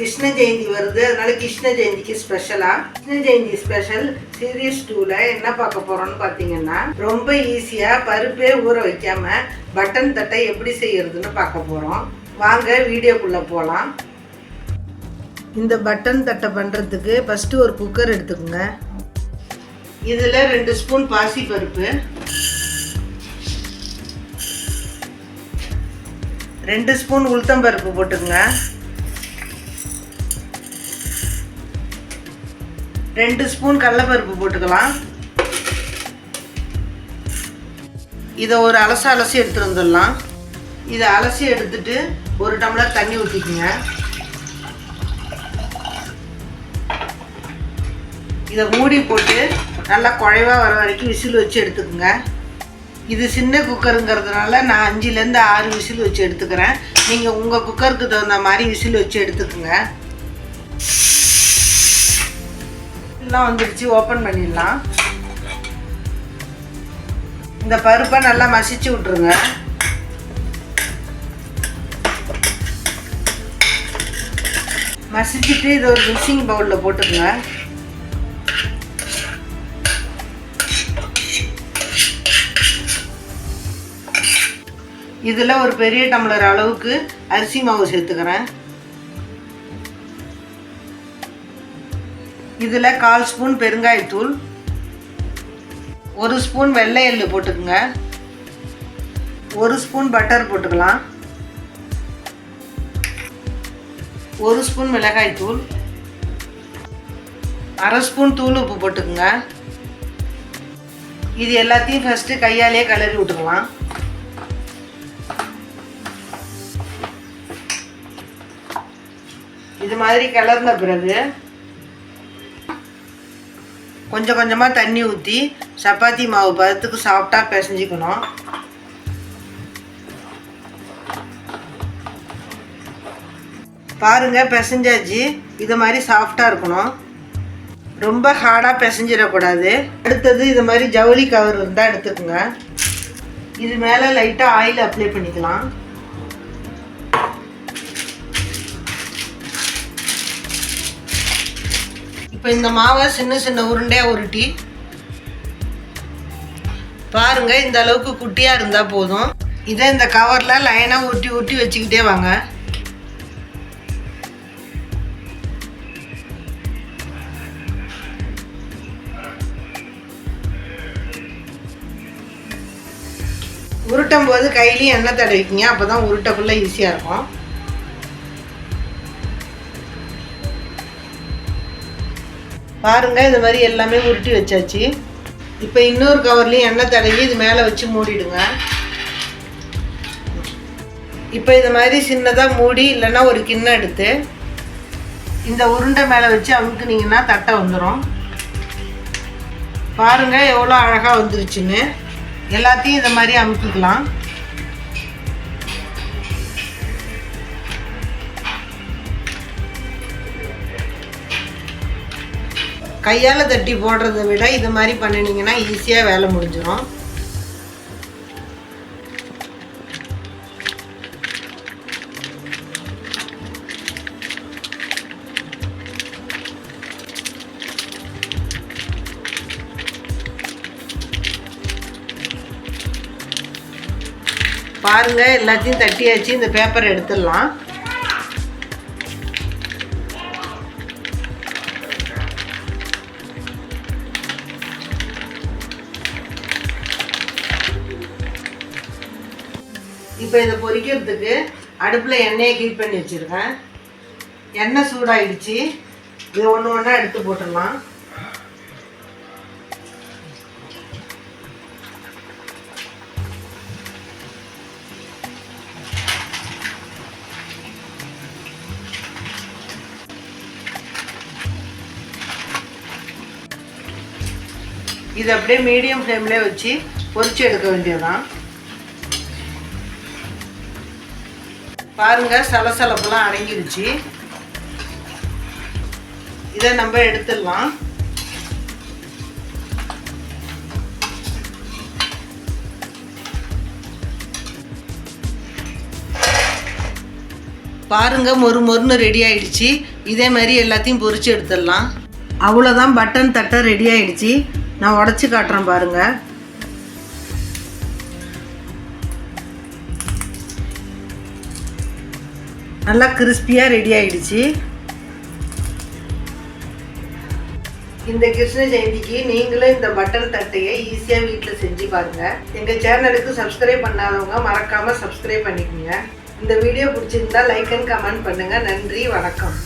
கிருஷ்ண ஜெயந்தி வருது. அதனால கிருஷ்ண ஜெயந்திக்கு ஸ்பெஷலா கிருஷ்ண ஜெயந்தி ஸ்பெஷல் சீரியஸ் டூல என்ன பார்க்க போறோம்னு பார்த்தீங்கன்னா ரொம்ப ஈஸியா பருப்பே ஊற வைக்காம பட்டன் தட்டை எப்படி செய்யறதுன்னு பார்க்க போறோம். வாங்க வீடியோக்குள்ள போகலாம் இந்த பட்டன் தட்டை பண்ணுறதுக்கு ஃபஸ்ட்டு ஒரு குக்கர் எடுத்துக்கோங்க. இதில் ரெண்டு ஸ்பூன் பாசி பருப்பு. ரெண்டு ஸ்பூன் உளுத்தம்பருப்பு போட்டுக்கோங்க. ரெண்டு ஸ்பூன் கடலப்பருப்பு போட்டுக்கலாம். இதை ஒரு அலச அலசி எடுத்துட்டு வந்துடலாம். இதை அலசி எடுத்துட்டு ஒரு டம்ளர் தண்ணி ஊற்றிக்குங்க இதை மூடி போட்டு நல்லா குழைவா வர வரைக்கும் விசில் வச்சு எடுத்துக்கோங்க. இது சின்ன குக்கருங்கிறதுனால நான் அஞ்சுலேருந்து ஆறு விசில் வச்சு எடுத்துக்கிறேன். நீங்கள் உங்கள் குக்கருக்கு தகுந்த மாதிரி விசில் வச்சு எடுத்துக்கோங்க. எல்லாம் வந்துடுச்சு ஓப்பன் பண்ணிடலாம். இந்த பருப்பை நல்லா மசிச்சு விட்ருங்க மசிச்சுட்டு இதை ஒரு மிக்சிங் பவுலில் போட்டுக்கோங்க. இதில் ஒரு பெரிய டம்ளர் அளவுக்கு அரிசி மாவு சேர்த்துக்கிறேன். இதில் கால் ஸ்பூன் பெருங்காயத்தூள் ஒரு ஸ்பூன் வெள்ளை எள்ளு போட்டுக்கோங்க. ஒரு ஸ்பூன் பட்டர் போட்டுக்கலாம். ஒரு ஸ்பூன் மிளகாய்த்தூள் அரை ஸ்பூன் தூள் உப்பு போட்டுக்கோங்க. இது எல்லாத்தையும் ஃபஸ்ட்டு கையாலேயே கலரி விட்டுக்கலாம். இது மாதிரி கலர்ந்த பிறகு கொஞ்சம் கொஞ்சமாக தண்ணி ஊற்றி சப்பாத்தி மாவு பதத்துக்கு சாஃப்டாக பிசைஞ்சிக்கணும். பாருங்க பிசைஞ்சாச்சு. இது மாதிரி சாஃப்டாக இருக்கணும். ரொம்ப ஹார்டாக பிசைஞ்சிடக்கூடாது. அடுத்தது இது மாதிரி ஜவுளி கவர் இருந்தால் எடுத்துக்கோங்க. இது மேலே லைட்டாக ஆயில் அப்ளை பண்ணிக்கலாம். இப்போ இந்த மாவை சின்ன சின்ன உருண்டையாக உருட்டி பாருங்க இந்த அளவுக்கு குட்டியாக இருந்தால் போதும். இதை இந்த கவரில் லைனாக உருட்டி உருட்டி வச்சுக்கிட்டே வாங்க. உருட்டும் போது கையிலையும் எண்ணெய் தடவிக்கிங்க அப்போ தான் உருட்டக்குள்ளே ஈஸியாக இருக்கும். பாருங்க இது மாதிரி எல்லாமே உருட்டி வச்சாச்சு. இப்போ இன்னொரு கவர்லேயும் எண்ணெய் தடவி இது மேலே வச்சு மூடிடுங்க. இப்போ இது மாதிரி சின்னதாக மூடி இல்லைன்னா ஒரு கிண்ணம் எடுத்து இந்த உருண்டை மேலே வச்சு அமுக்குனீங்கன்னா தட்டை வந்துடும் பாருங்க எவ்வளோ அழகாக வந்துருச்சுன்னு. எல்லாத்தையும் இந்த மாதிரி அமுக்கிக்கலாம். கையால் தட்டி போடுறதை விட இது மாதிரி பண்ணினீங்கன்னா ஈஸியாக வேலை முடிஞ்சிடும் பாருங்க எல்லாத்தையும் தட்டியாச்சு. இந்த பேப்பரை எடுத்துடலாம். இப்போ இதை பொரிக்கிறதுக்கு அடுப்பில் எண்ணெயை ஹீட் பண்ணி வச்சுருக்கேன். எண்ணெய் சூடாயிடுச்சு. இது ஒன்று ஒன்றா எடுத்து போட்டுடலாம். இது அப்படியே மீடியம் ஃப்ளேம்லேயே வச்சு பொரிச்சு எடுக்க வேண்டியதுதான். பாருங்க சலசலப்பெல்லாம் அடங்கிருச்சு. இதை நம்ம எடுத்துடலாம். பாருங்க மொறு மொறுன்னு ரெடி ஆயிடுச்சு. இதே மாதிரி எல்லாத்தையும் பொறிச்சு எடுத்துடலாம். அவ்வளோதான் பட்டன் தட்டை ரெடி ஆயிடுச்சு. நான் உடச்சி காட்டுறேன் பாருங்கள் நல்லா கிறிஸ்பியாக ரெடி ஆகிடுச்சு இந்த கிருஷ்ண ஜெயந்திக்கு நீங்களும் இந்த பட்டர் தட்டையை ஈஸியாக வீட்டில் செஞ்சு பாருங்கள் எங்கள் சேனலுக்கு சப்ஸ்கிரைப் பண்ணாதவங்க மறக்காமல் சப்ஸ்கிரைப் பண்ணிக்கோங்க. இந்த வீடியோ பிடிச்சிருந்தா லைக் அண்ட் கமெண்ட் பண்ணுங்கள் நன்றி வணக்கம்.